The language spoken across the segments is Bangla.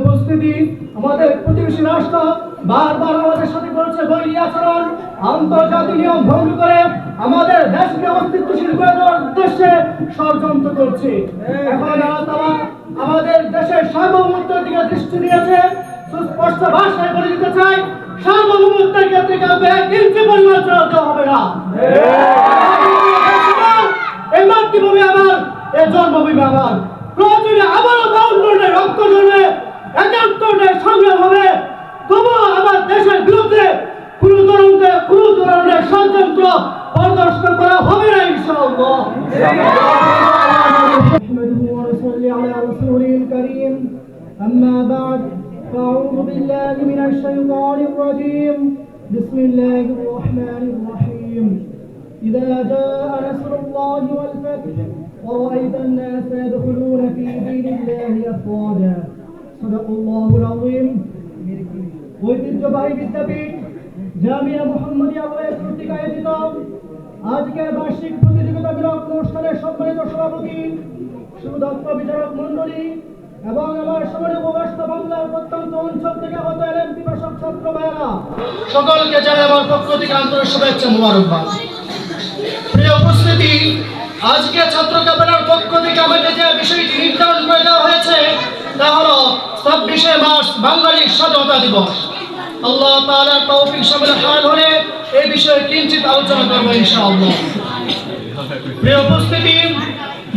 উপস্থিতি আমাদের প্রতিবেশী রাষ্ট্র বারবার আমাদের সাথে করেছে বৈরী আচরণ আন্তর্জাতিক নিয়ম ভঙ্গ করে আমাদের দেশকে অস্তিত্বশীল করে দেওয়ার উদ্দেশ্যে ষড়যন্ত্র করছে। এখন আল্লাহ আমাদের দেশের সার্বভৌমত্বের দিকে দৃষ্টি দিয়েছে সুস্পষ্ট ভাষায় বলে দিতে চাই সার্বভৌমত্বের ক্ষেত্রে কাউকে এক ইঞ্চি পরিমাণ হবে না। এই মাতৃভূমি আমার এই জন্মভূমি আমার। প্রয়োজনে আবারও রক্ত একাত্তরে সংগ্রাম হবে তবুও আমার দেশের বিরুদ্ধে কোনো ধরনের কোনো ধরনের ষড়যন্ত্র প্রদর্শন করা হবে না ইনশাআল্লাহ نحمده ونصلي على رسوله الكريم أما بعد فأعوذ بالله من الشيطان الرجيم بسم الله الرحمن الرحيم إذا جاء نصر الله والفتح ورأيت الناس يدخلون في دين الله أفواجا ঐতিহ্যবাহী বিদ্যাপীঠ জামিয়া মোহাম্মদিয়া কলেজ পত্রিকায় আয়োজিত আজকের বার্ষিক প্রতিযোগিতামূলক অনুষ্ঠানে সম্মানিত সভাপতি, সুদক্ষ বিচারক মণ্ডলী এবং আমার সময় উপবাস্ত বাংলার প্রত্যন্ত অঞ্চল থেকে আগত এলেন বিভাষক ছাত্র ভাইয়েরা, সকলকে জানাই আমার পক্ষ থেকে আন্তরিক শুভেচ্ছা মুবারকবাদ। প্রিয় উপস্থিতি, আজকে ছাত্র কাপেলার পক্ষ থেকে আমাকে যে বিষয়টি বাঙালির স্বাধীনতা দিবস আল্লাহ তাআলার তৌফিক সামিল হাল হলে এই বিষয়ে কিঞ্চিত আলোচনা করব ইনশাআল্লাহ। প্রিয় উপস্থিতি,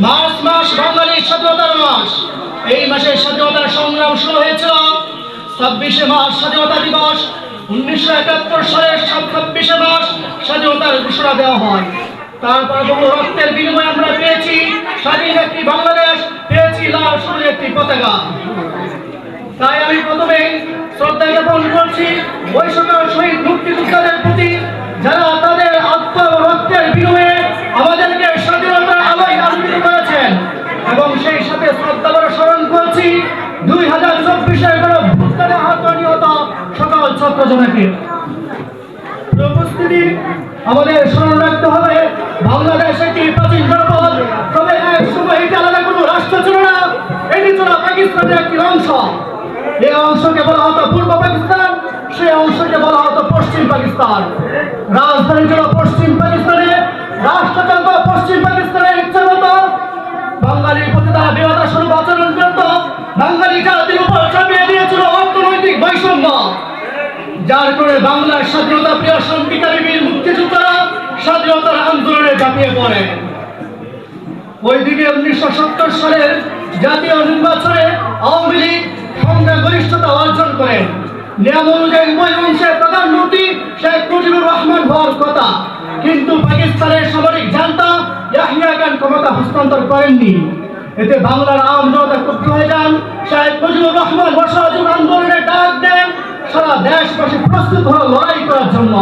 মার্চ মাস বাঙালির স্বাধীনতার মাস। এই মাসের স্বাধীনতার সংগ্রাম শুরু হয়েছিল ছাব্বিশে মার্চ স্বাধীনতা দিবস। উনিশশো একাত্তর সালের ছাব্বিশে মার্চ স্বাধীনতার ঘোষণা দেওয়া হয়। তারপর বহু রক্তের বিনিময়ে আমরা পেয়েছি স্বাধীন একটি বাংলাদেশ, পেয়েছি লাল সবুজ একটি পতাকা। তাই আমি প্রথমে শ্রদ্ধা জ্ঞাপন করছি ওই সকল শহীদ মুক্তিযোদ্ধাদের প্রতি, যারা তাদের আত্ম ও রক্তের বিনিময়ে আমাদেরকে স্বাধীনতার আলোয় আলোকিত করেছেন। এবং সেই সাথে শ্রদ্ধা করে স্মরণ করছি, দুই হাজার চব্বিশের গণভুত্থানে আহত নিহত সকল ছাত্রজনকে। আমাদের স্মরণ রাখতে হবে, বাংলাদেশ একটি পাকিস্তান। রাজধানী ছিল পশ্চিম পাকিস্তানে রাষ্ট্রযন্ত্র পশ্চিম পাকিস্তানের ইচ্ছা মতো। বাঙালির প্রতি তারা বিরোধা স্বরূপ আচরণ করত বাঙালি জাতির উপর চাপিয়ে দিয়েছিল অর্থনৈতিক বৈষম্য। যার কারণে বাংলার স্বাধীনতা, প্রিয় শান্তিকারী বীর মুক্তিযোদ্ধারা স্বাধীনতার আন্দোলনে ঝাঁপিয়ে পড়ে। ওইদিকে উনিশশো সত্তর সালের জাতীয় নির্বাচনে আওয়ামী লীগ সংখ্যাগরিষ্ঠতা অর্জন করেন নিয়ম অনুযায়ী ওই অংশের প্রধানমন্ত্রী শেখ মুজিবুর রহমান হওয়ার কথা। কিন্তু পাকিস্তানের সামরিক জান্তা ইয়াহিয়া খান ক্ষমতা হস্তান্তর করেননি। এতে বাংলার আম জনতা ক্ষুব্ধ হয়ে যান শেখ মুজিবুর রহমান অসহযোগ আন্দোলনের ডাক দেন, সারা দেশবাসী প্রস্তুত হলো লড়াই করার জন্য।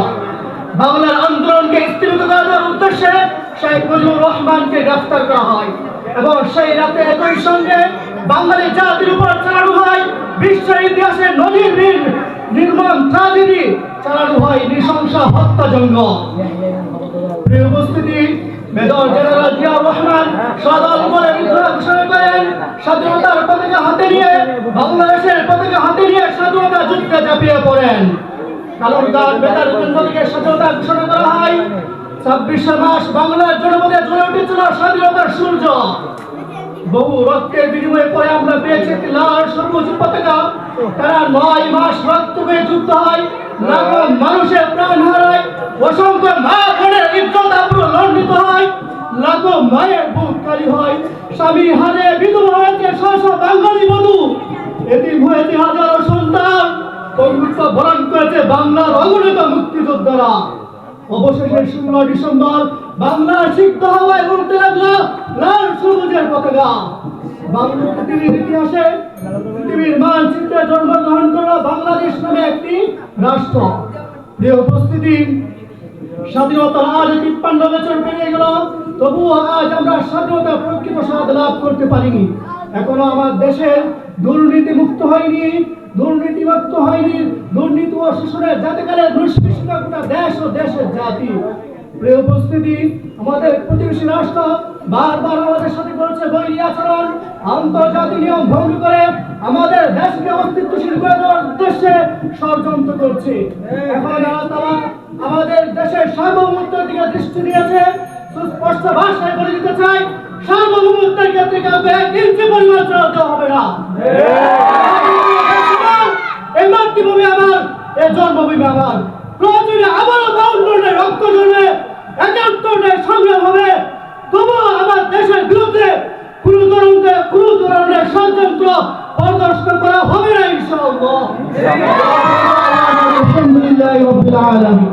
বাংলার আন্দোলনকে স্থিমিত করার উদ্দেশ্যে শেখ মুজিবুর রহমানকে গ্রেফতার করা হয়। এবং সেই রাতে একই সঙ্গে বাঙালি জাতির উপর চালানো বিশ্বের ইতিহাসে নজিরবিহীন নির্মম ট্রাজেডি চালানো হয় নৃশংস হত্যাযজ্ঞ উপস্থিতি, মেজর জেনারেল জিয়াউর রহমান সদল ঘোষণা করেন, স্বাধীনতার পতাকা হাতে নিয়ে, বাংলাদেশের পতাকা হাতে নিয়ে স্বাধীনতা যুদ্ধে ঝাঁপিয়ে পড়েন। কালুরদার বেতার কেন্দ্র স্বাধীনতা ঘোষণা করা হয়। ছাব্বিশে মাস বাংলার জনপদে জ্বলে উঠেছিল স্বাধীনতার সূর্য। বহু রক্তের বিনিময়ে পরে আমরা পেয়েছি লাল সবুজ পতাকা। তারা নয় মাস রক্ত হয়ে যুদ্ধ হয়। মানুষের প্রাণ হারায়। অসংখ্য ইজ্জত লণ্ডিত হয়। লাখো মায়ের বুক হয়। স্বামী হারে বিধবা হয়েছে ছশো বাঙালি বধূ। এদিন হয়েছে হাজারো সন্তান। বন্ধুত্ব বরণ করেছে বাংলার অগণিত মুক্তিযোদ্ধারা। অবশেষে ষোলো ডিসেম্বর বাংলার সিদ্ধ হওয়ায় উঠতে লাগল লাল সবুজের পতাকা। বাংলা পৃথিবীর ইতিহাসে পৃথিবীর মানচিত্রে জন্মগ্রহণ করল বাংলাদেশ নামে একটি রাষ্ট্র। প্রিয় উপস্থিতি স্বাধীনতার আজ তিপ্পান্ন বছর পেরিয়ে গেল, তবুও আজ আমরা স্বাধীনতা প্রকৃত স্বাদ লাভ করতে পারিনি। এখনও আমার দেশের দুর্নীতি মুক্ত হয়নি দুর্নীতি মুক্ত হয়নি। দুর্নীতি ও শোষণের জাতিকালের দুষ্কৃষ্ণতা গোটা দেশ ও দেশের জাতি। প্রিয় উপস্থিতি, আমাদের প্রতিবেশী রাষ্ট্র বারবার আমাদের সাথে করেছে বৈরী আচরণ। আন্তর্জাতিক নিয়ম ভঙ্গ করে আমাদের দেশকে অস্তিত্বশীল করে দেওয়ার উদ্দেশ্যে ষড়যন্ত্র করছে। এখন আমাদের দেশের সার্বভৌমত্বের দিকে দৃষ্টি দিয়েছে। সুস্পষ্ট ভাষায় বলে দিতে চাই, সার্বভৌমত্বের ক্ষেত্রে কাউকে এক পরিমাণ চড়াতে হবে না। মাতৃভূমি আমার এ জন্মভূমি আমার। প্রয়োজনে আবারও বাউন্ডে রক্ত ঝরবে একাত্তরে সংগ্রাম হবে। তবুও আমার দেশের বিরুদ্ধে কোনো ধরনের কোনো ধরনের ষড়যন্ত্র প্রদর্শন করা হবে না, ইনশাআল্লাহ। আলহামদুলিল্লাহ রবিল আলমী